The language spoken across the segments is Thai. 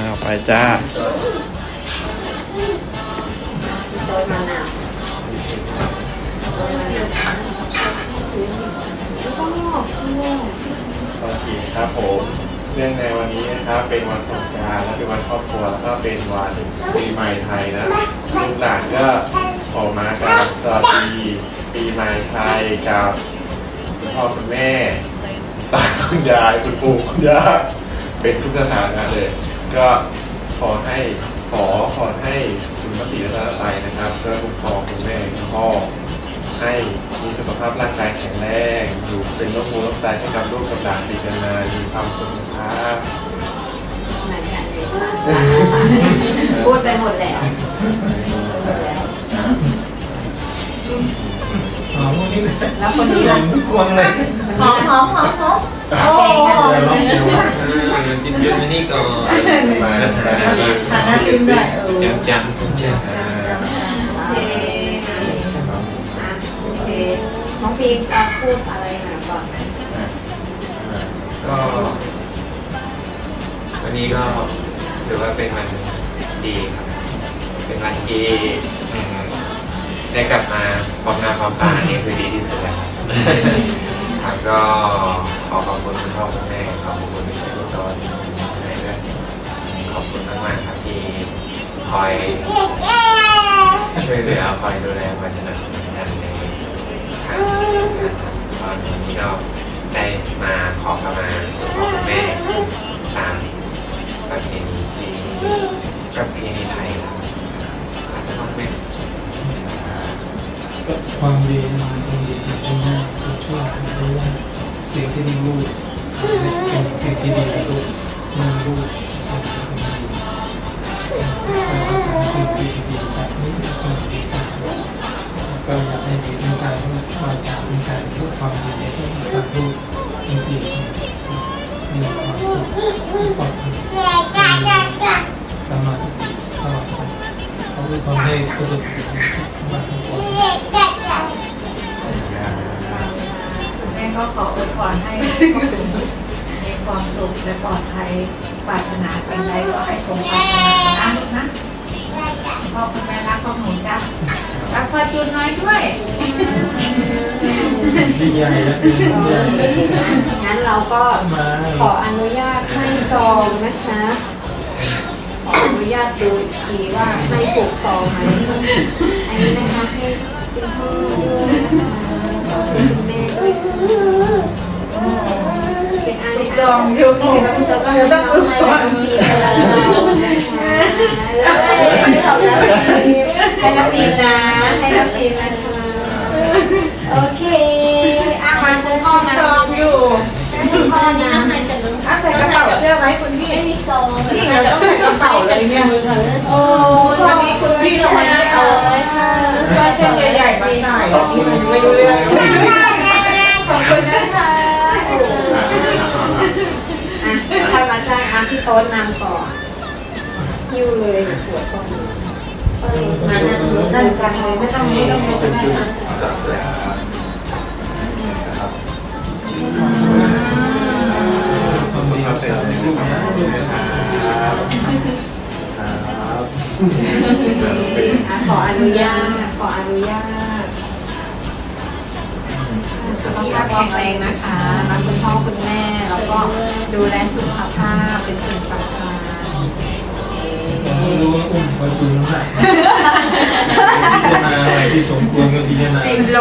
อ้าวไปจ้าโดนมานาวโดนมานาวแล้วก็งอเคครับผมเรื่องในวันนี้นะครับเป็นวันสงกรานต์และเป็นวันครอบครัวแล้วก็เป็นวันปีใหม่ไทยนะลูกหลานก็ออกมากันสวัสดีปีใหม่ไทยกับคุณพ่อคุณแม่ตาคุณยายคุณปู่คุณย่าเป็นทุกสถานะเลย ก็ขอให้ขอขอให้คุณพระศรีรัตนตรัยนะครับเพื่อคุ้มครองคุณแม่คุณพ่อให้มีสุขภาพร่างกายแข็งแรงอยู่เป็นโรคหูโรคไตให้กับลูกกับหลานติดกันมามีความสุขครับเหมือนกันเลยพูดไปหมดแล้วพูดไปหมดแล้วอ๋อพวกนี้เลยแล้วคนนี้แรล่ะงทุกคนเลยหอมหอมหอมหอมโอ้เดี๋ึงจิ้มเยอะมานี่ก่อนมามาฐานะฟิล์มด้วยเออจำจำจำจโอเคโอเคน้องฟิล์มจะพูดอะไรหน่อยก่อนไหมก็วันนี้ก็ถือว่าเป็นวันดีครับ เป็นวันที่อืมได้กลับมาพร้อมหน้าพร้อมตานี่คือดีที่สุดแล้วครับก็ขอขอบคุณคุณพ่อคุณแม่ขอบคุณ ขอบคุณมากๆครับที่คอยช่วยเหลือคอยดูแลคอยสนับสนุนกันในทางตอนนี้ก็ได้มาขอขมาคุณพ่อคุณแม่ตามประเพณีที่ประเพณีไทยครับพ่อแม่ก็ความดี ก็อยากให้ดีทั้งใจมาจากทั้งใจทุกความดีในที่สัตว์ลูกเป็นสิ่มีความสุขปลอดภัยสมาธิตลอดไปเขาเป็นคนให้ประสบผลมากกว่าแม่ก็ขออวยพรให้พวกคุณมีความสุขและปลอดภัยปรารถนาสิ่งใดก็ให้สมปรารถนา จุนน้อยด้วย ดีใหญ่แล้วดีใหญ่งั้นเราก็ขออนุญาตให้ซองนะคะ ขออนุญาตดูอีกทีว่าให้ถูกซองไหมอันนี้นะคะให้คุณพ่อคุณแม่เป็นอันซองอยู่เดี๋ยวคุณเตอก็ให้น้องให้น้องฟีคนละซองน ให้น้องฟีนะ ให้น้องฟีนะคะโอเคอะมาคุณพ่อซมาองอยู่คุณพ่อนะเอาใส่กระเป๋าเสื้อไว้คุณพี่ไม่มีซองนี่เราต้องใส่กระเป๋าเลยเนี่ยโอ้วันนี้คุณพี่เราไม่ได้เอาสร้อยเส้นใหญ่ๆมาใส่นี่มันไม่รู้เรื่องขอบคุณนะคะอะทำมาจ้างอะพี่โต๊ดนำก่อน ยิ้วเลยปวดก่อนเออมานั่งนั่งกันเลยไม่ต้องไม่ต้องไม่ต้องไม่ต้องความดีของสาวลูกนะลูกนะครับครับเป็นอะขออนุญาตขออนุญาตสุขภาพแข็งแรงนะคะรักคุณพ่อคุณแม่ แล้วก็ดูแลสุขภาพเป็นสิ่งสำคัญ รู้ว่าอุ้มคอยคุยน้ำหนักพิจารณาอะไรที่สมควรก็พิจารณาสิบโล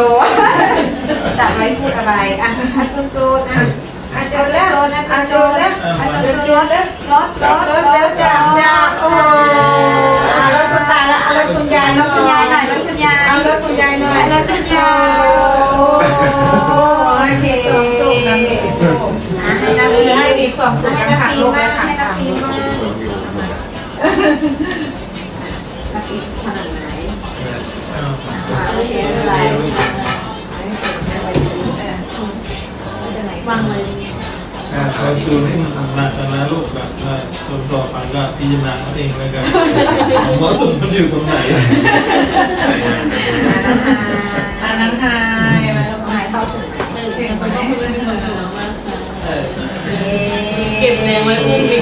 จะไม่พูดอะไรอะอาจูจูนะอาจอาจะจูแล้วจูอาจูอาจูจะแล้วอาจูจูรถรถรถรถแล้วจ้าจ้าโอ้รถคุณตาละรถคุณยายรถคุณยายหน่อยรถคุณยายเอารถคุณยายหน่อยรถคุณยายโอเคความสุขนะเด็กให้นาฟีให้มีความสุขให้กันนาค่ะฟีลูกมานะให้นาคะฟีมาอยู่ นาฟีขนาดไหนอ้าเคไม่เป็นไรไม่เป็นไรวางเลยการคอยคุยให้มันหนักนะลูกแบบว่าส่วนต่อไปก็พิจารณาเขาเองแล้วกันเหมาะสมมันอยู่ตรงไหนอันนั้นไฮมาแล้วหายเข้าถึงเพลงคนนี้เออเก็บแรงไว้อุ้มอีก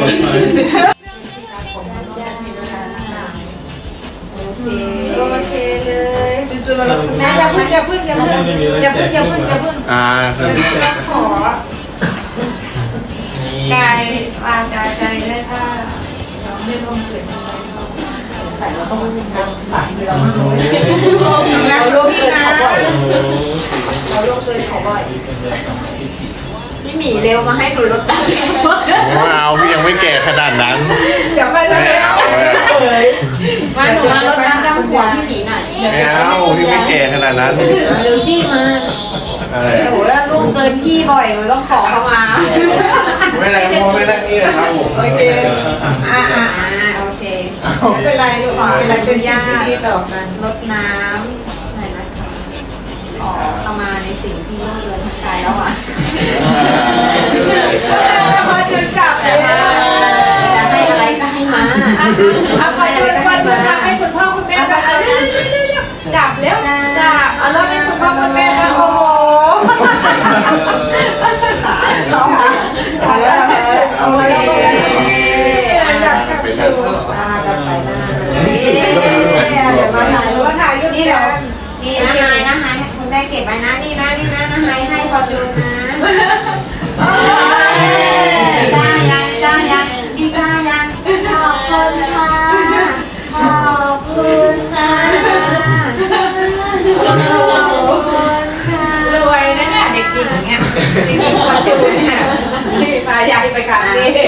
ป มาแล้วคุณแม่อย่าเพิ่งอย่าเพิ่งอย่าเพิ่งอย่าเพิ่งอย่าเพิ่งอย่าเพิ่งอ่าคือต้องขอกายวางกายใจได้ถ้าเราไม่ร่วมเกิดอะไรเขาใส่แล้วก็ไม่ใช่การสายเราไม่รู้เราเราร่ล่ววมงเกิเกินนเขาเขาบ่บ่ออยยเราล่วงเกินเขาบ่อยพี่หมีเร็วมาให้หนูลดน้ำไม่เอาพี่ยังไม่แก่ขนาดนั้นเดี๋ยวไป หัวพี่หมีหน่อยไม่เอาพี่ไม่แก่ขนาดนั้นเร็วซี่มาอะไรโอ้ยล่วงเกินพี่บ่อยหนูต้องขอเข้ามาไม่ได้พ่อไม่ได้นี่นะครับผมโอเคอ่าอ่าอ่าโอเคไม่เป็นไรลูกไม่เป็นไรเป็นสิ่งที่ดีต่อกันลดน้ำหน่อยนะคะขอเข้ามาในสิ่งที่ล่วงเกินทางกายแล้วอะพอจะจับเลยจะให้อะไรก็ให้มา เขาหาเอาแล้วเอาแล้วโอเคอ่าเป็นแล้วอ่าจะไปหน้าเดี๋ยวมาถ่ายรูปก็ถ่ายรูปนี่นี่เดี๋เดี๋ยยววนี่นะไฮนะไฮคุณได้เก็บไว้นะนี่นะนี่นะนะไฮให้พอจูนนะ นี่คือคนจูนเนี่ยนี่พายายไปขับนี่